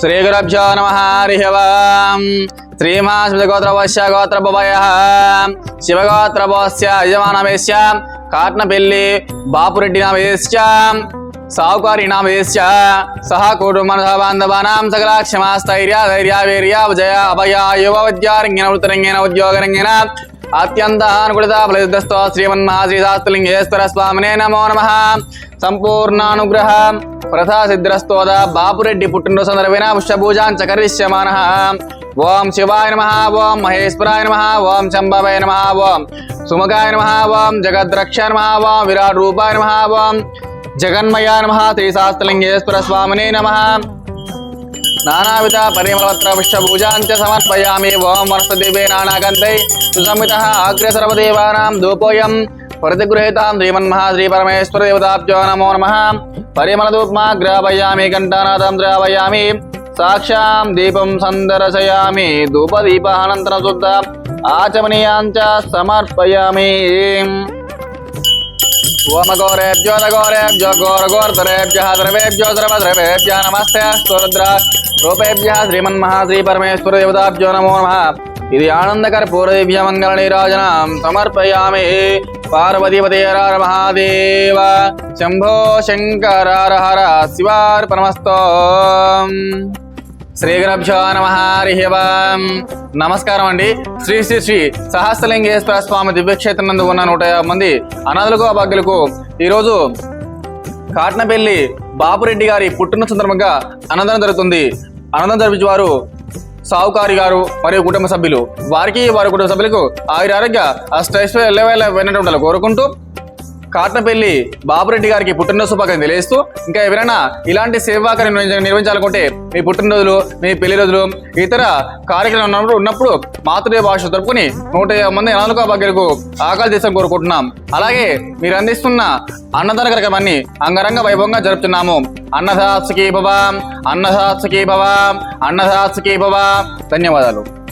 శ్రీ గురభ్యో నమ హరి ఓం శ్రీమా శివగోత్రవశ్య గోత్రభయ శివగోత్రభోస్య యజమానమేశ్య కాట్నపెల్లి బాపురెడ్డి నామేశ్య సావుకారి నామేశ్య సహ కుటుంబ బాంధవానాం సకల క్షమాస్థైర్య ధైర్య వీర్య విజయ అభయ యువ విద్యారంగిన వృత్తరంగిన ఉద్యోగరంగిన అత్యంత అనుకూలిత ఫలితస్తో శ్రీమన్మహాశ్రీ స్వామినే నమో నమ సంపూర్ణానుగ్రహ ప్రథా సిద్ధిరస్తోద బాపురెడ్డి పుట్టినరోజు సందర్భమైన పుష్పభూజాంచ చకరిష్యమాన ఓం శివాయ నమ ఓం మహేశ్వరాయ నమ ఓం శంభవాయ నమ ఓం సుమగాయ నమ ఓం జగద్రక్ష నమ ఓం విరాట్ రూపాయ నమ ఓం జగన్మయ నమ శ్రీశాస్త్రలింగేశ్వర స్వామినే నమ నానావిధ పరిమళపత్ర పుష్పభూజాంచ సమర్పయామి ఓం వనస్పతివే నానాగంధై సుసంహిత అగ్ర సర్వదేవానాం ధూపోయం ప్రతిగృహీతాం శ్రీమన్మహా శ్రీ పరమేశ్వర దేవతాభ్యో నమో నమ పరిమళధూప్మాగ్రాపయామి ఘంటానాథం ద్రావయామి సాక్షాం దీపం సందర్శయామి ధూపదీపానంతరం శుద్ధ ఆచమనీయాంచ సమర్పయామి ओमगौरेभ्यो नगौरेभ्यो गौरगौर्धरेभ्यो द्रवेभ्यो द्रवद्रवेभ्यो नमस्ते स्तोरुद्र रूपेभ्यः श्रीमन्महाश्रीपरमेश्वर देवताभ्यो नमो। नमः इति आनन्दकर्पूरदिभ्य मङ्गलनीराजनां समर्पयामि। पार्वतीपते हर महादेव शम्भो शङ्कर हर हर शिवार्पणमस्तु శివార్పణమస్తో శ్రీ గురభ్యో నమ హరి నమస్కారం అండి. శ్రీ శ్రీ శ్రీ సహస్రలింగేశ్వర స్వామి దివ్యక్షేత్రం నందు ఉన్న నూట యాభై మంది అనాథులకు అభాగ్యులకు ఈరోజు కాట్నపల్లి బాపురెడ్డి గారి పుట్టిన సందర్భంగా అన్నదానం జరుగుతుంది. అన్నదానం జరిపించే వారు సావుకారి గారు మరియు కుటుంబ సభ్యులు. వారికి వారి కుటుంబ సభ్యులకు ఆయుర ఆరోగ్య అష్టైశ్వర్య ఎల్లవేళ వెన్నట్టు కోరుకుంటూ కాట్నపల్లి బాబురెడ్డి గారికి పుట్టినరోజు శుభాకాంక్షలు తెలియజేస్తూ ఇంకా ఎవరైనా ఇలాంటి సేవా కార్యం నిర్వహించ- నిర్వహించాలనుకుంటే మీ పుట్టినరోజులు మీ పెళ్ళి రోజులు ఇతర కార్యక్రమాలు ఉన్నప్పుడు ఉన్నప్పుడు మాతృదేవ భాష జరుపుకుని నూట మంది అనాలుక భాగ్యులకు ఆకలి దేశం కోరుకుంటున్నాం. అలాగే మీరు అందిస్తున్న అన్నదాన కార్యక్రమాన్ని అంగరంగ వైభవంగా జరుపుతున్నాము. అన్నదాత్సకి భవ అన్నదాత్సకి భవ అన్నదాత్సకి భవ. ధన్యవాదాలు.